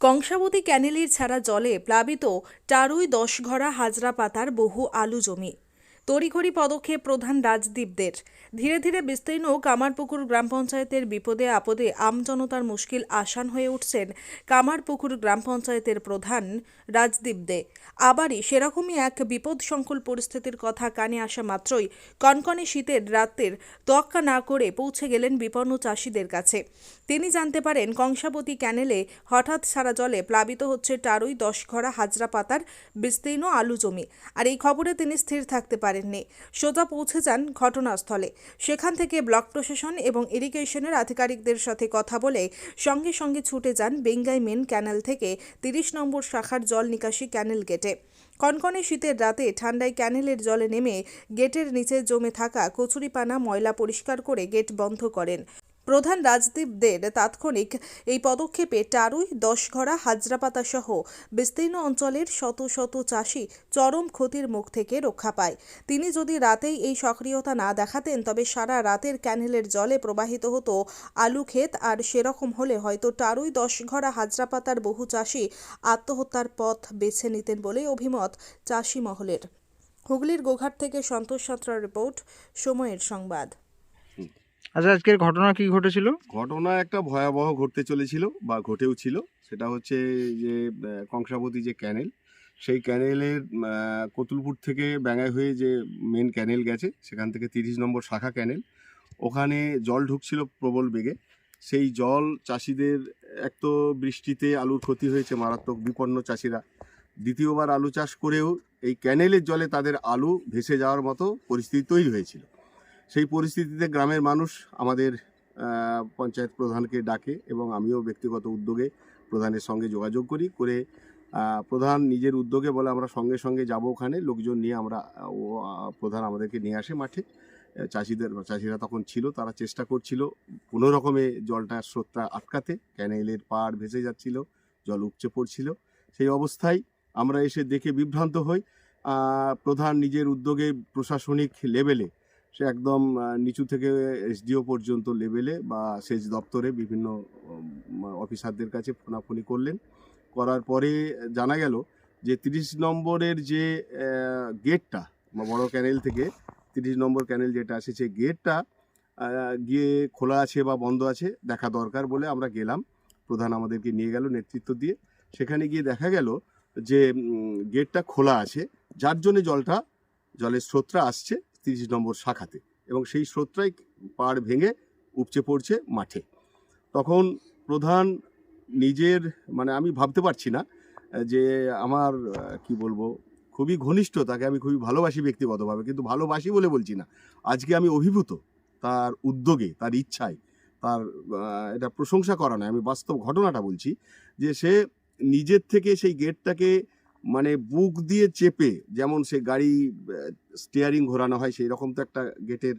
কংসাবতী ক্যানেলের ছাড়া জলে প্লাবিত টারুই দশঘরা হাজরা পাতার বহু আলু জমি। তড়িঘড়ি পদক্ষেপ প্রধান রাজদীপদের। ধীরে ধীরে বিস্তীর্ণ কামারপুকুর গ্রাম পঞ্চায়েতের বিপদে আপদে আমজনতার মুশকিল আসান হয়ে উঠছেন কামারপুকুর গ্রাম পঞ্চায়েতের প্রধান রাজদীপ দে আবারই সেরকমই এক বিপদসংকুল পরিস্থিতির কথা কানে আসা মাত্রই কনকনে শীতের রাতের তোয়াক্কা না করে পৌঁছে গেলেন বিপন্ন চাষিদের কাছে। তিনি জানতে পারেন, কংসাবতী ক্যানেলে হঠাৎ সারা জলে প্লাবিত হচ্ছে টারুই দশঘরা হাজরা পাতার বিস্তীর্ণ আলু জমি। আর এই খবরে তিনি স্থির থাকতে পারেননি সোজা পৌঁছে যান ঘটনাস্থলে। সেখান থেকে ব্লক প্রশাসন এবং ইরিগেশনের আধিকারিকদের সাথে কথা বলে সঙ্গে সঙ্গে ছুটে যান বেঙ্গাই মেন ক্যানেল থেকে তিরিশ নম্বর শাখার জল নিকাশি ক্যানেল গেটে। কনকনে শীতের রাতে ঠান্ডায় ক্যানেলের জলে নেমে গেটের নিচে জমে থাকা কচুরিপানা ময়লা পরিষ্কার করে গেট বন্ধ করেন। প্রধান রাজদীপ দের তাৎক্ষণিক এই পদক্ষেপে টারুই দশঘরা হাজরাপাতা সহ বিস্তীর্ণ অঞ্চলের শত শত চাষি চরম ক্ষতির মুখ থেকে রক্ষা পায়। তিনি যদি রাতেই এই সক্রিয়তা না দেখাতেন, তবে সারা রাতের ক্যানেলের জলে প্রবাহিত হতো আলু ক্ষেত আর সেরকম হলে হয়তো টারুই দশঘরা হাজরাপাতার বহু চাষি আত্মহত্যার পথ বেছে নিতেন বলে অভিমত চাষি মহলের হুগলির গোঘাট থেকে সন্তোষ সাঁতরার রিপোর্ট, সময়ের সংবাদ। আচ্ছা আজকের ঘটনা কি ঘটেছিল? ঘটনা একটা ভয়াবহ ঘটতে চলেছিল বা ঘটেও ছিল। সেটা হচ্ছে যে কংসাবতী যে ক্যানেল, সেই ক্যানেলের কতুলপুর থেকে ব্যাঙ্গাই হয়ে যে মেন ক্যানেল গেছে, সেখান থেকে তিরিশ নম্বর শাখা ক্যানেল, ওখানে জল ঢুকছিল প্রবল বেগে। সেই জল চাষিদের এক তো বৃষ্টিতে আলুর ক্ষতি হয়েছে, মারাত্মক বিপন্ন চাষিরা। দ্বিতীয়বার আলু চাষ করেও এই ক্যানেলের জলে তাদের আলু ভেসে যাওয়ার মতো পরিস্থিতি তৈরি হয়েছিল। সেই পরিস্থিতিতে গ্রামের মানুষ আমাদের পঞ্চায়েত প্রধানকে ডাকে এবং আমিও ব্যক্তিগত উদ্যোগে প্রধানের সঙ্গে যোগাযোগ করি, করে প্রধান নিজের উদ্যোগে বলে আমরা সঙ্গে সঙ্গে যাব ওখানে, লোকজন নিয়ে আমরা ও প্রধান আমাদেরকে নিয়ে আসে মাঠে। চাষিদের, চাষিরা তখন ছিল, তারা চেষ্টা করছিল কোনো রকমে জলটা, স্রোতটা আটকাতে, ক্যানেলের পাড় ভেসে যাচ্ছিল, জল উপচে পড়ছিল। সেই অবস্থায় আমরা এসে দেখে বিভ্রান্ত হই। প্রধান নিজের উদ্যোগে প্রশাসনিক লেভেলে সে একদম নিচু থেকে এসডিও পর্যন্ত লেভেলে বা সেচ দপ্তরে বিভিন্ন অফিসারদের কাছে ফোনাফোনি করলেন। করার পরে জানা গেল যে তিরিশ নম্বরের যে গেটটা বড় ক্যানেল থেকে তিরিশ নম্বর ক্যানেল যেটা আছে, সেই গেটটা গিয়ে খোলা আছে বা বন্ধ আছে, দেখা দরকার বলে আমরা গেলাম। প্রধান আমাদেরকে নিয়ে গেল নেতৃত্ব দিয়ে। সেখানে গিয়ে দেখা গেল যে গেটটা খোলা আছে। যার জন্য জলটা, জলের স্রোতটা আসছে। তিরিশ নম্বর শাখাতে এবং সেই স্রোতটাই পাড় ভেঙে উপচে পড়ছে মাঠে। তখন প্রধান নিজের মানে আমি ভাবতে পারছি না, যে আমার, কি বলব, খুবই ঘনিষ্ঠ, তাকে আমি খুবই ভালোবাসি ব্যক্তিগতভাবে, কিন্তু ভালোবাসি বলে বলছি না। আজকে আমি অভিভূত তার উদ্যোগে, তার ইচ্ছায়, তার এটা প্রশংসা করা নয়, আমি বাস্তব ঘটনাটা বলছি যে সে নিজের থেকে সেই গেটটাকে মানে বুক দিয়ে চেপে যেমন সে গাড়ি স্টিয়ারিং ঘোরানো হয় সেই রকম তো একটা গেটের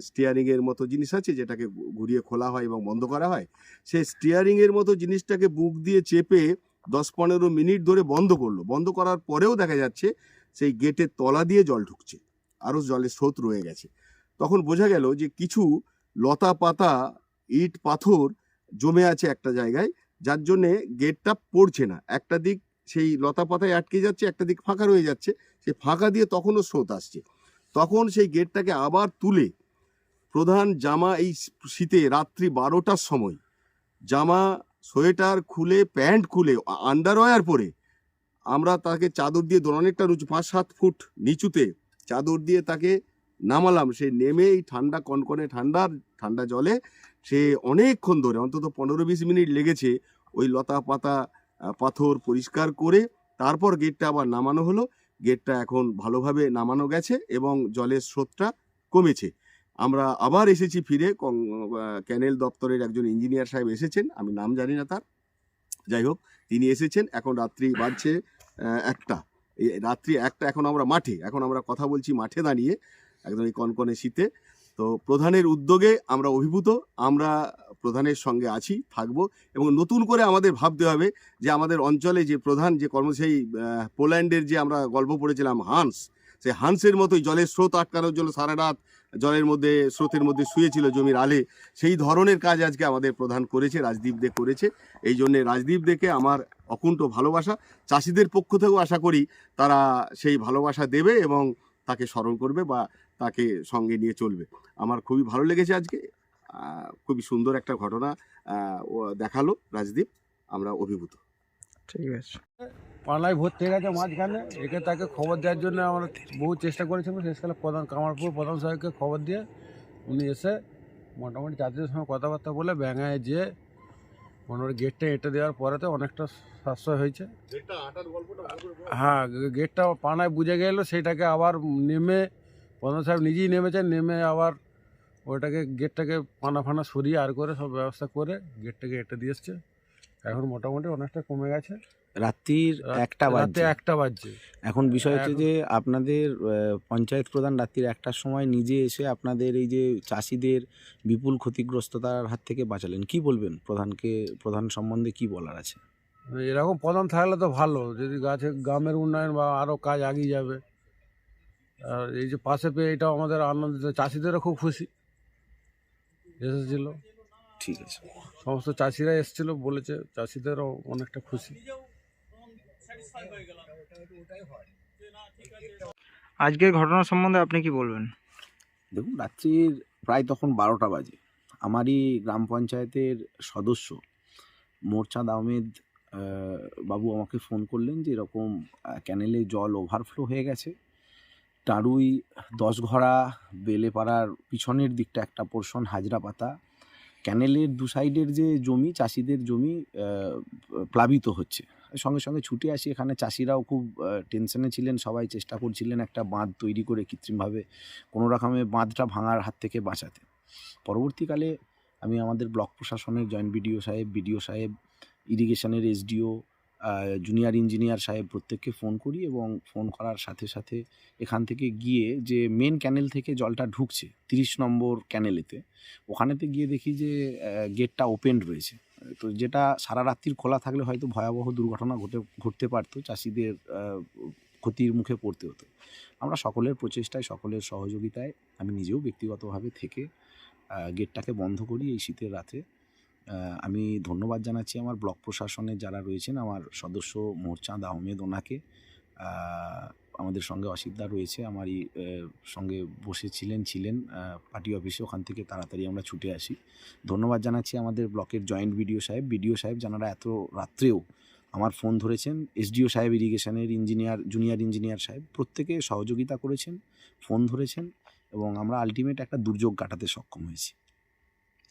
স্টিয়ারিং এর মতো জিনিস আছে যেটাকে ঘুরিয়ে খোলা হয় এবং বন্ধ করা হয়। সেই স্টিয়ারিং এর মতো জিনিসটাকে বুক দিয়ে চেপে দশ পনেরো মিনিট ধরে বন্ধ করল। বন্ধ করার পরেও দেখা যাচ্ছে সেই গেটের তলা দিয়ে জল ঢুকছে। আরও জলের স্রোত রয়ে গেছে। তখন বোঝা গেল যে কিছু লতা পাতা, ইট, পাথর জমে আছে একটা জায়গায়, যার জন্যে গেটটা পড়ছে না। একটা দিক সেই লতা পাতায় আটকে যাচ্ছে, একটা দিক ফাঁকা রয়ে যাচ্ছে, সেই ফাঁকা দিয়ে তখনও স্রোত আসছে। তখন সেই গেটটাকে আবার তুলে প্রধান জামা এই শীতে রাত্রি বারোটার সময়, জামা, সোয়েটার খুলে, প্যান্ট খুলে আন্ডারওয়্যার পরে আমরা তাকে চাদর দিয়ে অনেকটা উঁচু পাঁচ সাত ফুট নিচুতে চাদর দিয়ে তাকে নামালাম। সে নেমে এই ঠান্ডা কনকনে ঠান্ডার ঠান্ডা জলে সে অনেকক্ষণ ধরে, অন্তত পনেরো বিশ মিনিট লেগেছে ওই লতা পাতা পাথর পরিষ্কার করে তারপর গেটটা আবার নামানো হলো। গেটটা এখন ভালোভাবে নামানো গেছে এবং জলের স্রোতটা কমেছে। আমরা আবার এসেছি ফিরে। ক্যানেল দপ্তরের একজন ইঞ্জিনিয়ার সাহেব এসেছেন। আমি নাম জানি না তার। যাই হোক, তিনি এসেছেন। এখন রাত্রি বাজছে একটা। রাত্রি একটা। এখন আমরা মাঠে। এখন আমরা কথা বলছি মাঠে দাঁড়িয়ে, একদম এই কনকনে শীতে। তো প্রধানের উদ্যোগে আমরা অভিভূত, আমরা প্রধানের সঙ্গে আছি, থাকব এবং নতুন করে আমাদের ভাবতে হবে যে আমাদের অঞ্চলে যে প্রধান, যে কর্মচারী পোল্যান্ডের যে আমরা গল্প পড়েছিলাম, হান্স সেই হান্সের মতোই জলের স্রোত আটকানোর জন্য সারা রাত জলের মধ্যে, স্রোতের মধ্যে শুয়েছিল জমির আলে। সেই ধরনের কাজ আজকে আমাদের প্রধান করেছে, রাজদীপ দে করেছে। এই জন্যে রাজদীপ দেকে আমার অকুণ্ঠ ভালোবাসা। চাষিদের পক্ষ থেকেও আশা করি তারা সেই ভালোবাসা দেবে এবং তাকে স্মরণ করবে বা তাকে সঙ্গে নিয়ে চলবে। আমার খুবই ভালো লেগেছে আজকে। খুবই সুন্দর একটা ঘটনা ও দেখাল রাজদীপ। আমরা অভিভূত। ঠিক আছে। পানায় ভর্তি হয়ে গেছে মাঝখানে। একে তাকে খবর দেওয়ার জন্য আমরা বহু চেষ্টা করেছিলাম। শেষকালে প্রধান কামারপুর প্রধান সাহেবকে খবর দিয়ে উনি এসে মোটামুটি চাষিদের সঙ্গে কথাবার্তা বলে ব্যাঙায় যে মোটামুটি গেটটা এঁটে দেওয়ার পরেতে অনেকটা সাশ্রয় হয়েছে। হ্যাঁ গেটটা পানায় বুঝে গেল সেটাকে আবার নেমে প্রধান সাহেব নিজেই নেমেছেন নেমে আবার ওইটাকে গেটটাকে পানা ফানা সরিয়ে আর করে সব ব্যবস্থা করে গেটটাকে এঁটে দিয়ে এসছে। এখন মোটামুটি অনেকটা কমে গেছে। রাত্রির একটা বাজছে। একটা বাজছে। এখন বিষয় হচ্ছে যে আপনাদের পঞ্চায়েত প্রধান রাত্রির একটার সময় নিজে এসে আপনাদের এই যে চাষিদের বিপুল ক্ষতিগ্রস্ততার হাত থেকে বাঁচালেন। কি বলবেন? প্রধানকে প্রধান সম্বন্ধে কি বলার আছে? এরকম প্রধান থাকলে তো ভালো। যদি গাছে গ্রামের উন্নয়ন বা আরও কাজ আগিয়ে যাবে আর এই যে পাশে পেয়ে এটাও আমাদের আনন্দিত। চাষিদেরও খুব খুশি। এসেছিল। ঠিক আছে। সমস্ত চাষিরা এসেছিল বলেছে চাষিদেরও অনেকটা খুশি। আজকের ঘটনা সম্বন্ধে আপনি কি বলবেন? দেখুন রাত্রির প্রায় তখন বারোটা বাজে। আমারই গ্রাম পঞ্চায়েতের সদস্য মোরচাঁদ আহমেদ বাবু আমাকে ফোন করলেন যে এরকম ক্যানেলে জল ওভারফ্লো হয়ে গেছে। টারুই দশঘরা বেলেপাড়ার পিছনের দিকটা একটা পোর্শন হাজরা পাতা ক্যানেলের দু সাইডের যে জমি, চাষিদের জমি প্লাবিত হচ্ছে। সঙ্গে সঙ্গে ছুটে আসি এখানে। চাষিরাও খুব টেনশনে ছিলেন, সবাই চেষ্টা করছিলেন একটা বাঁধ তৈরি করে কৃত্রিমভাবে কোনো রকমে বাঁধটা ভাঙার হাত থেকে বাঁচাতে। পরবর্তীকালে আমি আমাদের ব্লক প্রশাসনের, জয়েন্ট বিডিও সাহেব বিডিও সাহেব, ইরিগেশনের এসডিও জুনিয়র ইঞ্জিনিয়ার সাহেব প্রত্যেককে ফোন করি এবং ফোন করার সাথে সাথে এখান থেকে গিয়ে যে মেন ক্যানেল থেকে জলটা ঢুকছে, তিরিশ নম্বর ক্যানেলেতে ওখানেতে গিয়ে দেখি যে গেটটা ওপেন রয়েছে। তো যেটা সারা রাত্রির খোলা থাকলে হয়তো ভয়াবহ দুর্ঘটনা ঘটে, ঘটতে পারতো, চাষিদের ক্ষতির মুখে পড়তে হতো। আমরা সকলের প্রচেষ্টায়, সকলের সহযোগিতায়, আমি নিজেও ব্যক্তিগতভাবে থেকে গেটটাকে বন্ধ করি এই শীতের রাতে। আমি ধন্যবাদ জানাচ্ছি আমার ব্লক প্রশাসনের যারা রয়েছেন, আমার সদস্য মোরচাঁদ আহমেদ ওনাকে। আমাদের সঙ্গে অসিদ্ধা রয়েছে, আমারই সঙ্গে বসেছিলেন, ছিলেন পার্টি অফিসে, ওখান থেকে তাড়াতাড়ি আমরা ছুটে আসি। ধন্যবাদ জানাচ্ছি আমাদের ব্লকের জয়েন্ট বিডিও সাহেব। বিডিও সাহেব যারা এত রাত্রেও আমার ফোন ধরেছেন। এসডিও সাহেব, ইরিগেশনের ইঞ্জিনিয়ার, জুনিয়র ইঞ্জিনিয়ার সাহেব, প্রত্যেকে সহযোগিতা করেছেন, ফোন ধরেছেন এবং আমরা আলটিমেট একটা দুর্যোগ কাটাতে সক্ষম হয়েছি।